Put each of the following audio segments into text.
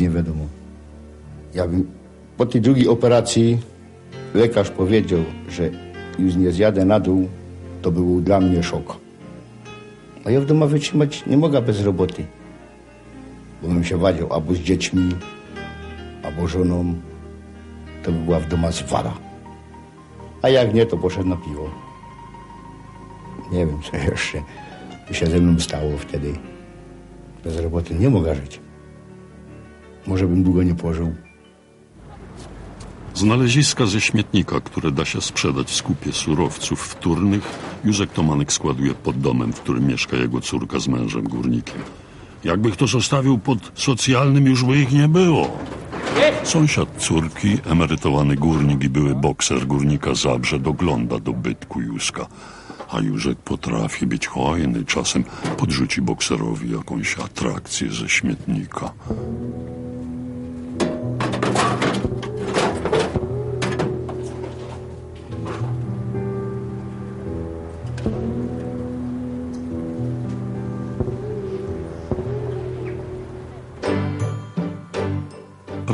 Nie wiadomo. Jak po tej drugiej operacji lekarz powiedział, że już nie zjadę na dół, to był dla mnie szok. A ja w domu wytrzymać nie mogę bez roboty. Bo bym się wadził albo z dziećmi, albo żoną. To by była w domu zwara. A jak nie, to poszedł na piwo. Nie wiem, co jeszcze się ze mną stało wtedy. Bez roboty nie mogę żyć. Może bym długo nie pożył. Znaleziska ze śmietnika, które da się sprzedać w skupie surowców wtórnych, Józek Tomanek składuje pod domem, w którym mieszka jego córka z mężem górnikiem. Jakby kto zostawił pod socjalnym, już by ich nie było. Sąsiad córki, emerytowany górnik i były bokser górnika Zabrze dogląda do bytku Józka. A Józek potrafi być hojny, czasem podrzuci bokserowi jakąś atrakcję ze śmietnika.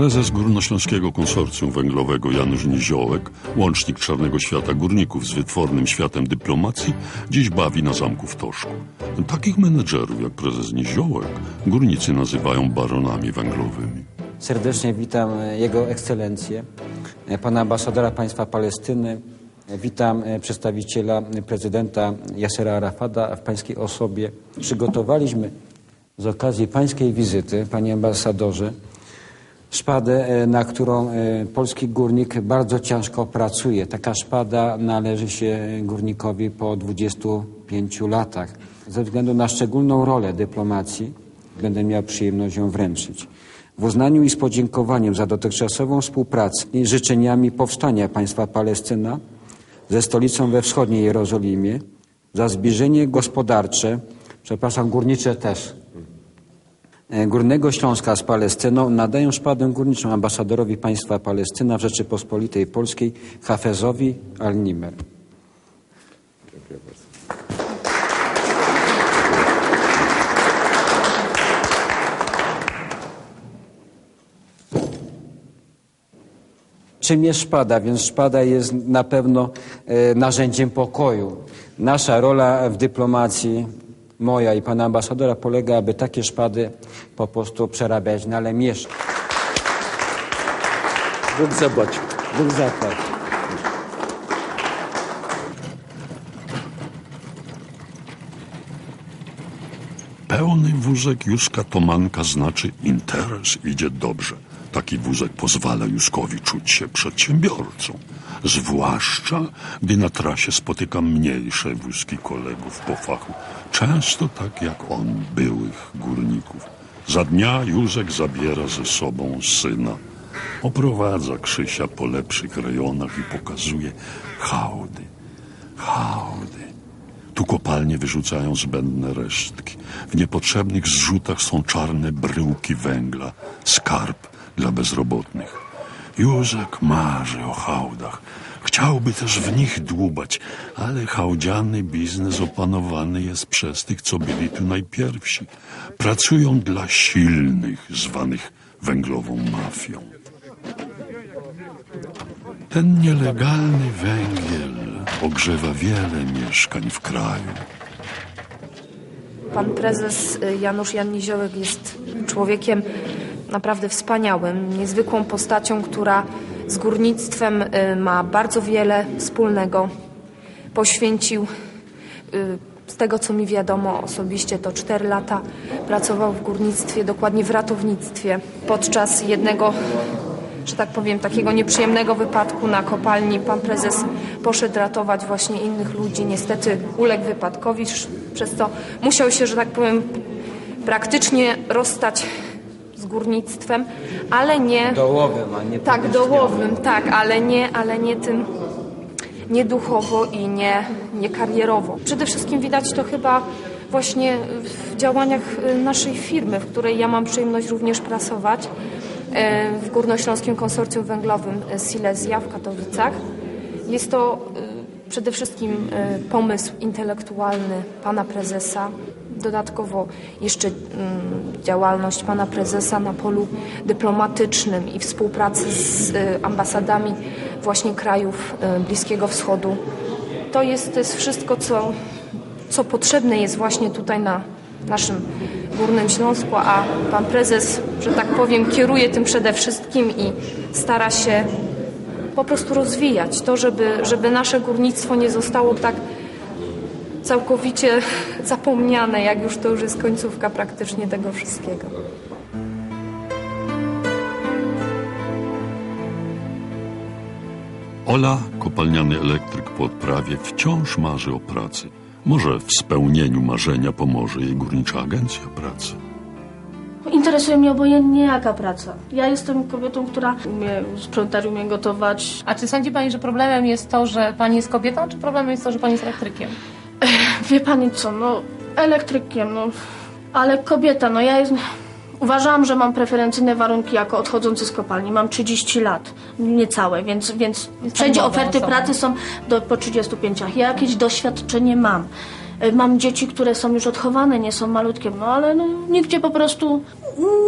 Prezes Górnośląskiego Konsorcjum Węglowego Janusz Niziołek, łącznik Czarnego Świata Górników z wytwornym światem dyplomacji, dziś bawi na zamku w Toszku. Takich menedżerów jak prezes Niziołek górnicy nazywają baronami węglowymi. Serdecznie witam e, Jego Ekscelencję, e, pana ambasadora państwa Palestyny. E, Witam przedstawiciela prezydenta Yasera Arafada w pańskiej osobie. Przygotowaliśmy z okazji pańskiej wizyty, panie ambasadorze, szpadę, e, na którą e, polski górnik bardzo ciężko pracuje. Taka szpada należy się górnikowi po 25 latach. Ze względu na szczególną rolę dyplomacji będę miał przyjemność ją wręczyć. W uznaniu i z podziękowaniem za dotychczasową współpracę i życzeniami powstania państwa Palestyna ze stolicą we wschodniej Jerozolimie, za zbliżenie gospodarcze, przepraszam, górnicze też, Górnego Śląska z Palestyną nadają szpadę górniczą ambasadorowi państwa Palestyna w Rzeczypospolitej Polskiej Hafezowi Al-Nimer. Czym jest szpada? Więc szpada jest na pewno e, narzędziem pokoju. Nasza rola w dyplomacji, moja i pana ambasadora, polega, aby takie szpady po prostu przerabiać na lemierz. Bóg zapłaci. Bóg zapłać. Pełny wózek Józka Tomanka znaczy interes idzie dobrze. Taki wózek pozwala Józkowi czuć się przedsiębiorcą. Zwłaszcza, gdy na trasie spotyka mniejsze wózki kolegów po fachu. Często tak jak on, byłych górników. Za dnia Józek zabiera ze sobą syna. Oprowadza Krzysia po lepszych rejonach i pokazuje hałdy, hałdy. Tu kopalnie wyrzucają zbędne resztki. W niepotrzebnych zrzutach są czarne bryłki węgla, skarb dla bezrobotnych. Józek marzy o hałdach. Chciałby też w nich dłubać, ale hałdziany biznes opanowany jest przez tych, co byli tu najpierwsi. Pracują dla silnych, zwanych węglową mafią. Ten nielegalny węgiel ogrzewa wiele mieszkań w kraju. Pan prezes y, Janusz Jan Niziołek jest człowiekiem naprawdę wspaniałym, niezwykłą postacią, która z górnictwem y, ma bardzo wiele wspólnego. Poświęcił, y, z tego co mi wiadomo osobiście, to 4 lata pracował w górnictwie, dokładnie w ratownictwie. Podczas jednego że tak powiem, takiego nieprzyjemnego wypadku na kopalni pan prezes poszedł ratować właśnie innych ludzi. Niestety uległ wypadkowi, przez co musiał się, że tak powiem, praktycznie rozstać z górnictwem, ale nie... Dołowym, a nie Tak, dołowym, tak, ale nie, ale nie tym, nie duchowo i nie, nie karierowo. Przede wszystkim widać to chyba właśnie w działaniach y, naszej firmy, w której ja mam przyjemność również pracować, y, w Górnośląskim Konsorcjum Węglowym y, Silesia w Katowicach. Jest to przede wszystkim pomysł intelektualny pana prezesa. Dodatkowo jeszcze mm, działalność pana prezesa na polu dyplomatycznym i współpracy z y, ambasadami właśnie krajów y, Bliskiego Wschodu. To jest, to jest wszystko, co, co potrzebne jest właśnie tutaj na naszym Górnym Śląsku, a pan prezes, że tak powiem, kieruje tym przede wszystkim i stara się po prostu rozwijać to, żeby, żeby nasze górnictwo nie zostało tak całkowicie zapomniane, jak już to już jest końcówka praktycznie tego wszystkiego. Ola, kopalniany elektryk po odprawie, wciąż marzy o pracy. Może w spełnieniu marzenia pomoże jej górnicza agencja pracy. Interesuje mnie obojętnie jaka praca. Ja jestem kobietą, która umie sprzątać, umie gotować. A czy sądzi Pani, że problemem jest to, że Pani jest kobietą, czy problemem jest to, że Pani jest elektrykiem? Wie pani co, no elektrykiem, no ale kobieta, no ja jest... Uważałam, że mam preferencyjne warunki jako odchodzący z kopalni. Mam 30 lat, niecałe, więc, więc wszędzie oferty osobą. pracy są do, po 35. Ja jakieś doświadczenie mam. Y, Mam dzieci, które są już odchowane, nie są malutkie, no ale no, nigdzie po prostu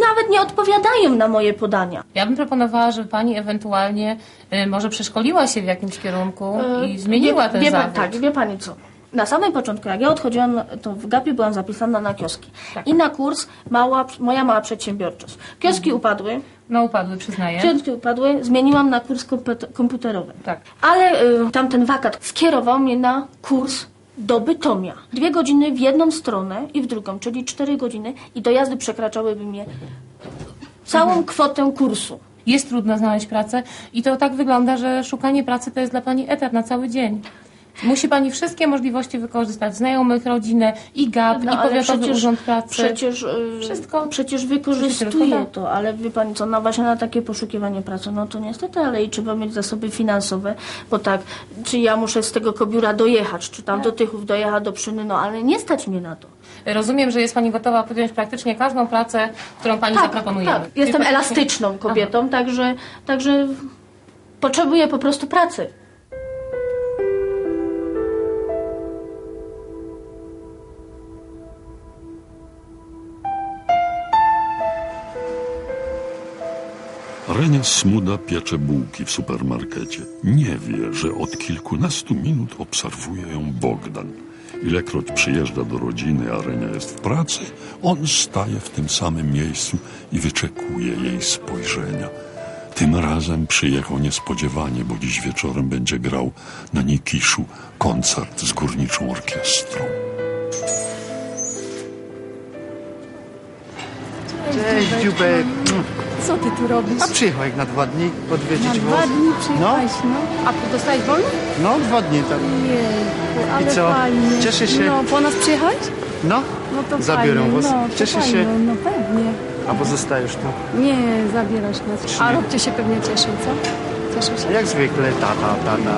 nawet nie odpowiadają na moje podania. Ja bym proponowała, żeby Pani ewentualnie y, może przeszkoliła się w jakimś kierunku i zmieniła E, wie, ten wie zawód. Tak, wie pani co? Na samym początku, jak ja odchodziłam, to w GAP-ie byłam zapisana na kioski. Tak. I na kurs mała, moja mała przedsiębiorczość. Kioski upadły, No upadły, przyznaję. kioski upadły, zmieniłam na kurs komputerowy. Tak. Ale y, tamten wakat skierował mnie na kurs do Bytomia. Dwie godziny w jedną stronę i w drugą, czyli cztery godziny i dojazdy przekraczałyby mnie całą Mhm. kwotę kursu. Jest trudno znaleźć pracę i to tak wygląda, że szukanie pracy to jest dla Pani etat na cały dzień. Musi Pani wszystkie możliwości wykorzystać, znajomych, rodzinę, i GAP, No, i Powiatowy przecież- Urząd Pracy. Przecież, yy, Wszystko. przecież da. to, ale wie pani co, no właśnie na takie poszukiwanie pracy, no to niestety, ale i trzeba mieć zasoby finansowe, bo tak, czy ja muszę z tego kobiura dojechać, czy tam do Tychów dojechać do Przyny, no ale nie stać mnie na to. Rozumiem, że jest Pani gotowa podjąć praktycznie każdą pracę, którą Pani zaproponuje. tak, jestem elastyczną kobietą, także, także potrzebuję po prostu pracy. Renia Smuda piecze bułki w supermarkecie. Nie wie, że od kilkunastu minut obserwuje ją Bogdan. Ilekroć przyjeżdża do rodziny, a Renia jest w pracy, on staje w tym samym miejscu i wyczekuje jej spojrzenia. Tym razem przyjechał niespodziewanie, bo dziś wieczorem będzie grał na Nikiszu koncert z górniczą orkiestrą. Cześć, Dziubek. Co ty tu robisz? A przyjechał jak na dwa dni odwiedzić Na dwa dni przyjechałeś, no. A dostałeś wolno? No, dwa dni tak. Jejku, ale co? fajnie. Cieszę się. No, po nas przyjechałeś? No, No to Zabiorą fajnie. was? No, to Cieszę fajnie. się. No pewnie. a pozostajesz tu. Nie, zabierasz nas. A Robcie się pewnie cieszył, co? Cieszył się? Jak zwykle, tata, tata.